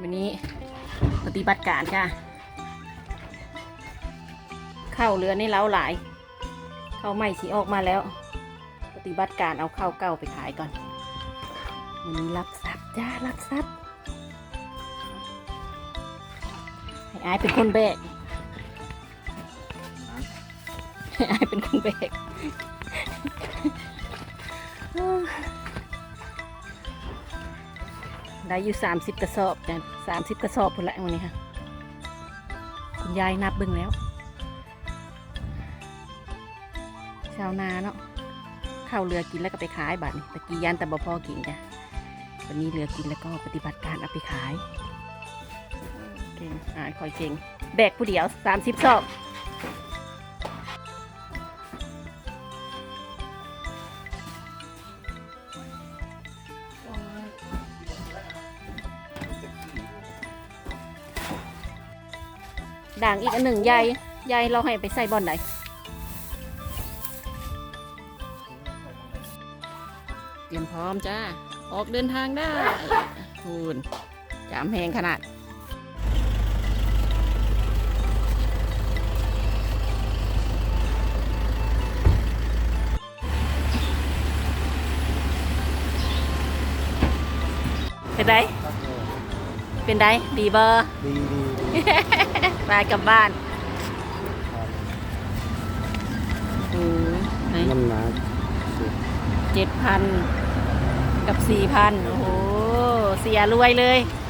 วันนี้ปฏิบัติการค่ะ เข้าเรือในเล้าหลาย เข้าใหม่สีออกมาแล้ว ปฏิบัติการเอาเข้าเก่าไปขายก่อนวันนี้รับทรัพย์จ้ารับทรัพย์ให้อายเป็นคนแบกให้อายเป็นคนแบก ได้อยู่สามสิบกระสอบจ้ะสามสิบกระสอบพุ่นละวันนี้ค่ะ คุณยายนับเบิ่งแล้ว ชาวนาเนาะข้าวเรือกินแล้วก็ไปขายบัตรตะกี้ยันแต่บ่พอกินจ้ะวันนี้เรือกินแล้วก็ปฏิบัติการเอาไปขาย เก่งอ่าคอยเก่ง แบกผู้เดียวสามสิบสอบ ด่างอีกอันหนึ่งใยใยเราให้ไปใส่บอลไหนเตรียมพร้อมจ้า ออกเดินทางได้คูณจามแหงขนาดเป็นไดเป็นไดดีเบอร์ดีดี ดีไปกลับบ้านอืมไหนน้ำหนักเจ็ดพันกับสี่พันโอ้โห เสียรวยเลยเ